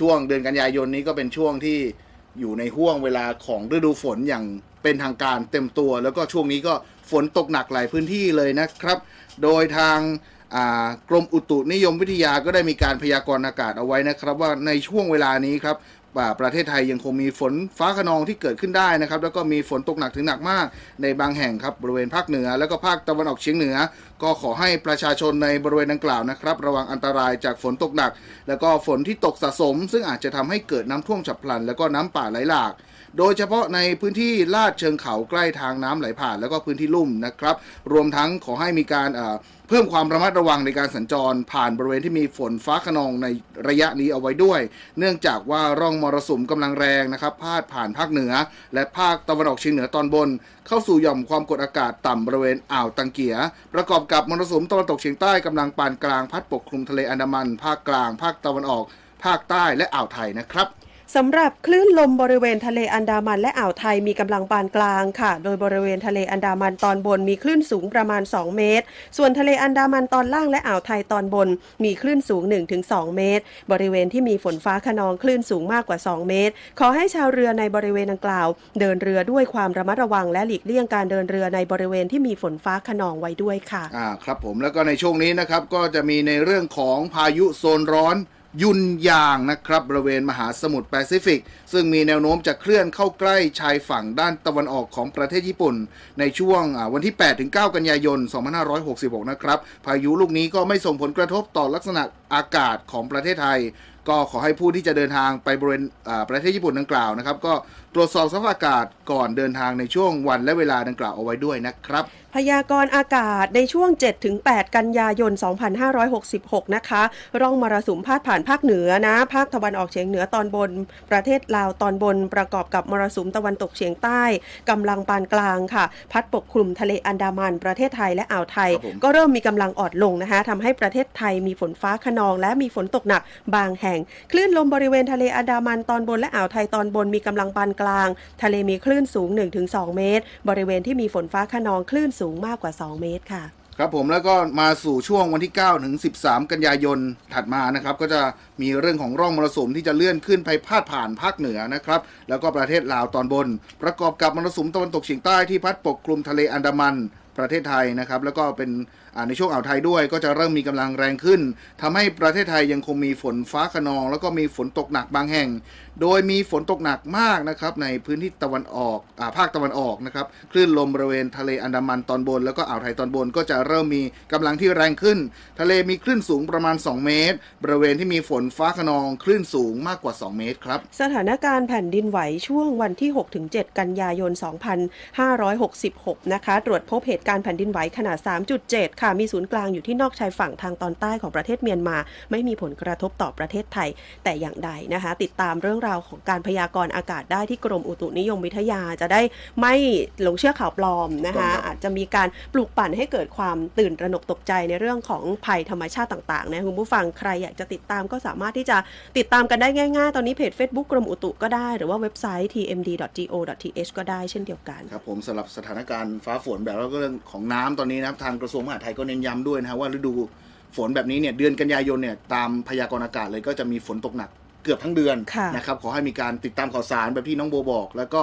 ช่วงเดือนกันยายนนี้ก็เป็นช่วงที่อยู่ในห่วงเวลาของฤดูฝนอย่างเป็นทางการเต็มตัว แล้วก็ช่วงนี้ก็ฝนตกหนักหลายพื้นที่เลยนะครับ โดยทางกรมอุตุนิยมวิทยาก็ได้มีการพยากรณ์อากาศเอาไว้นะครับ ว่าในช่วงเวลานี้ครับ อ่าประเทศไทยยังคงมีฝนฟ้าขนองที่เกิดขึ้นได้นะครับ แล้วก็มีฝนตกหนักถึงหนักมากในบางแห่งครับบริเวณภาคเหนือ แล้วก็ภาคตะวันออกเฉียงเหนือ ก็ขอให้ประชาชนในบริเวณดังกล่าวนะครับ ระวังอันตรายจากฝนตกหนัก แล้วก็ฝนที่ตกสะสม ซึ่งอาจจะทำให้เกิดน้ำท่วมฉับพลัน แล้วก็น้ำป่าไหลหลาก โดยเฉพาะในพื้นที่ลาดเชิงเขาใกล้ทางน้ำไหลผ่าน แล้วก็พื้นที่ลุ่มนะครับ รวมทั้งขอให้มีการ เพิ่มความระมัดระวังในการสัญจรผ่านบริเวณที่มีฝนฟ้าขนองในระยะนี้เอาไว้ด้วย เนื่องจากว่าร่องมรสุมกำลังแรงนะครับพาดผ่านภาคเหนือ และภาคตะวันออกเฉียงเหนือตอนบน เข้าสู่หย่อมความกดอากาศต่ำบริเวณอ่าวตังเกีย ประกอบกับมรสุมตะวันตกเฉียงใต้กำลังปานกลางพัดปกคลุมทะเลอันดามัน ภาคกลาง ภาคตะวันออก ภาคใต้และอ่าวไทยนะครับ สำหรับคลื่นลมบริเวณทะเลอันดามันและอ่าวไทยมีกำลังปานกลางค่ะ โดยบริเวณทะเลอันดามันตอนบนมีคลื่นสูงประมาณ 2 เมตร ส่วนทะเลอันดามันตอนล่างและอ่าวไทยตอนบน มีคลื่นสูง 1-2 เมตร บริเวณที่มีฝนฟ้าขนองคลื่นสูงมากกว่า 2 เมตร ขอให้ชาวเรือในบริเวณดังกล่าว เดินเรือด้วยความระมัดระวัง และหลีกเลี่ยงการเดินเรือในบริเวณที่มีฝนฟ้าขนองไว้ด้วยค่ะอ่าครับผมแล้วก็ในช่วงนี้นะครับก็จะมีในเรื่องของพายุโซนร้อน ยุนยางนะครับบริเวณมหาสมุทรแปซิฟิก ซึ่งมีแนวโน้มจะเคลื่อนเข้าใกล้ชายฝั่งด้านตะวันออกของประเทศญี่ปุ่น ในช่วงวันที่ 8-9 กันยายน 2566 นะครับ พายุลูกนี้ก็ไม่ส่งผลกระทบต่อลักษณะอากาศของประเทศไทย ก็ขอให้ผู้ที่จะเดินทางไปบริเวณอ่าประเทศญี่ปุ่นดังกล่าวนะครับ ก็ตรวจสอบสภาพอากาศก่อนเดินทางในช่วงวันและเวลาดังกล่าวเอาไว้ด้วยนะครับ พยากรณ์อากาศในช่วง 7-8 กันยายน 2566 นะคะ ร่องมรสุมพาดผ่านภาคเหนือนะ ภาคตะวันออกเฉียงเหนือตอนบน ประเทศลาวตอนบนประกอบกับมรสุมตะวันตกเฉียงใต้กำลังปานกลางค่ะ พัดปกคลุมทะเลอันดามันประเทศไทยและอ่าวไทยครับผมก็เริ่มมีกำลังอ่อนลงนะคะทำให้ประเทศไทยมีฝนฟ้าขนองและมีฝนตกหนักบางแห่ง คลื่นลมบริเวณทะเลอันดามันตอนบนและอ่าวไทยตอนบนมีกำลังปานกลาง ทะเลมีคลื่นสูง 1-2 เมตร บริเวณที่มีฝนฟ้าขนองคลื่นสูงมากกว่า 2 เมตรค่ะครับผมแล้วก็มาสู่ช่วงวันที่9ถึง13 กันยายนถัดมานะครับ ก็จะมีเรื่องของร่องมรสุมที่จะเลื่อนขึ้นไปพาดผ่านภาคเหนือนะครับ แล้วก็ประเทศลาวตอนบน ประกอบกับมรสุมตะวันตกเฉียงใต้ที่พัดปกคลุมทะเลอันดามันประเทศไทยนะครับ แล้วก็เป็น ในช่วงอ่าวไทยด้วย ก็จะเริ่มมีกำลังแรงขึ้นทำให้ประเทศไทยยังคงมีฝนฟ้าขนอง แล้วก็มีฝนตกหนักบางแห่ง โดยมีฝนตกหนักมากนะครับในพื้นที่ตะวันออกอาภาคตะวันออกนะครับคลื่นลมบริเวณทะเลอันดามันตอนบน แล้วก็อ่าวไทยตอนบน ก็จะเริ่มมีกำลังที่แรงขึ้น ทะเลมีคลื่นสูงประมาณ 2 เมตร บริเวณที่มีฝนฟ้าขนอง คลื่นสูงมากกว่า 2 เมตรครับสถานการณ์แผ่นดินไหวช่วงวันที่ 6-7 กันยายน 2566 นะคะ ตรวจพบเหตุการณ์แผ่นดินไหวขนาด 3.7 ค่ะมีศูนย์กลางอยู่ที่นอกชายฝั่งทางตอนใต้ของประเทศเมียนมา ไม่มีผลกระทบต่อประเทศไทย แต่อย่างใดนะคะ ติดตามเรื่องราวของการพยากรณ์อากาศได้ที่กรมอุตุนิยมวิทยาจะได้ไม่หลงเชื่อข่าวปลอมนะคะถูกต้องครับอาจจะมีการปลูกปั่นให้เกิดความตื่นตระหนกตกใจในเรื่องของภัยธรรมชาติต่างๆนะคุณผู้ฟังใครอยากจะติดตามก็สามารถที่จะติดตามกันได้ง่ายๆ ตอนนี้เพจ Facebook กรมอุตุก็ได้หรือว่าเว็บไซต์ tmd.go.th ก็ได้เช่นเดียวกันครับผมสำหรับสถานการณ์ฟ้าฝนแบบแล้วก็เรื่องของน้ำตอนนี้นะครับทางกระทรวงมหาดไทยก็เน้นย้ำด้วยนะครับว่าฤดูฝนแบบนี้เนี่ยเดือนกันยายนเนี่ยตามพยากรณ์อากาศเลยก็จะมีฝนตกหนักเกือบทั้งเดือนค่ะนะครับขอให้มีการติดตามข่าวสารแบบที่น้องโบบอก แล้วก็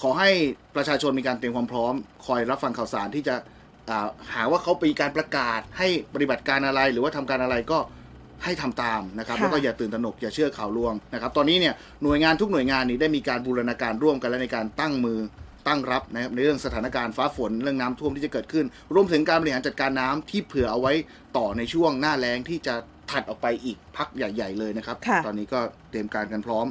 ขอให้ประชาชนมีการเตรียมความพร้อม คอยรับฟังข่าวสารที่จะอ่าหาว่าเขามีการประกาศให้ปฏิบัติการอะไร หรือว่าทำการอะไรก็ให้ทำตามนะครับค่ะแล้วก็อย่าตื่นตระหนกอย่าเชื่อข่าวลวงนะครับ ตอนนี้เนี่ยหน่วยงานทุกหน่วยงานนี้ได้มีการบูรณาการร่วมกันและในการตั้งมือ ตั้งรับนะครับในเรื่องสถานการณ์ฟ้าฝนเรื่องน้ำท่วมที่จะเกิดขึ้น รวมถึงการบริหารจัดการน้ำที่เผื่อเอาไว้ต่อในช่วงหน้าแล้งที่จะถัดออกไปอีกพักใหญ่ ๆ เลยนะครับค่ะตอนนี้ก็เตรียมการกันพร้อม